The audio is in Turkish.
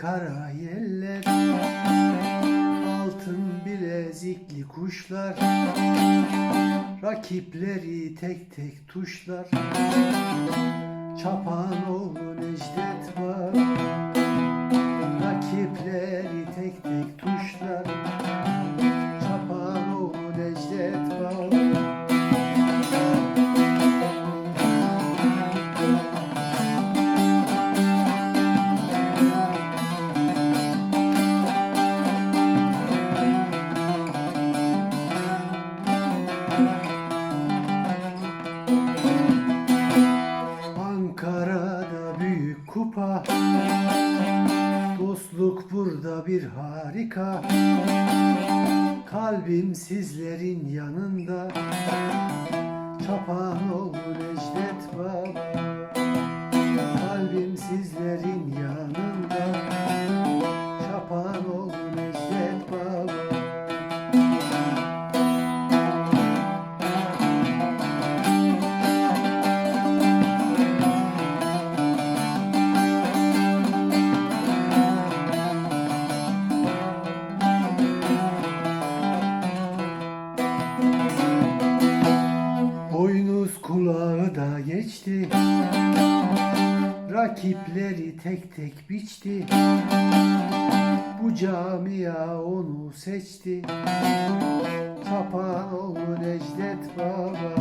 kara yeller Altın bilezikli kuşlar Rakipleri tek tek tuşlar. Çapanoğlu Necdet var Rakipleri tek tek tuşlar Ankara'da büyük kupa. Dostluk burada bir harika. Kalbim sizlerin yanında. Çapanoğlu Necdet Baba geçti. Rakipleri tek tek biçti. Bu camia onu seçti. Çapanoğlu Necdet Baba